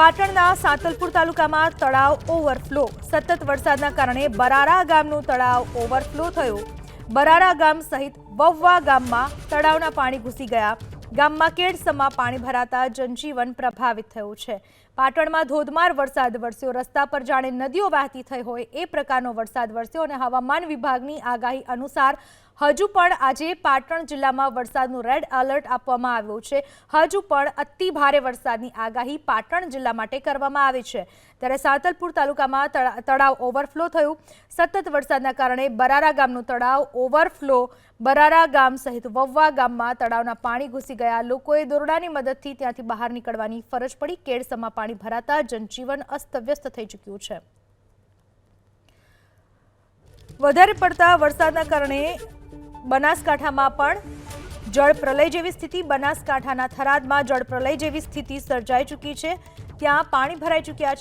પાટણના સાતલપુર તાલુકામાં તળાવ ઓવરફ્લો. સતત વરસાદના કારણે બરારા ગામનું તળાવ ઓવરફ્લો થયું. બરારા ગામ સહિત વવ્વા ગામમાં તળાવના પાણી ઘૂસી ગયા. ગામમાં કેડસમાં પાણી ભરાતા જનજીવન પ્રભાવિત થયું છે. પાટણમાં ધોધમાર વરસાદ વરસ્યો. રસ્તા પર જાણે નદીઓ વહેતી થઈ હોય એ પ્રકારનો વરસાદ વરસ્યો અને હવામાન વિભાગની આગાહી અનુસાર હજુ પણ આજે પાટણ જિલ્લામાં વરસાદનું રેડ એલર્ટ આપવામાં આવ્યું છે. હજુ પણ અતિ ભારે વરસાદની આગાહી પાટણ જિલ્લા માટે કરવામાં આવી છે. ત્યારે સાતલપુર તાલુકામાં તળા- તળાવ ઓવરફ્લો થયું. સતત વરસાદના કારણે બરારા ગામનું તળાવ ઓવરફ્લો બરારા ગામ સહિત વવ્વા ગામમાં તળાવના પાણી ઘૂસી ગયા. લોકોએ દોરડાની મદદથી ત્યાંથી બહાર નીકળવાની ફરજ પડી. કેડસમાં પાણી ભરાતા જનજીવન અસ્તવ્યસ્ત થઈ ચૂક્યું છે. વધારે પડતા વરસાદના કારણે બનાસકાંઠામાં પણ જળ પ્રલય જેવી સ્થિતિ, બનાસકાંઠાના થરાદમાં જળ પ્રલય જેવી સ્થિતિ સર્જાઈ ચૂકી છે. ત્યાં પાણી ભરાઈ ચૂક્યા છે.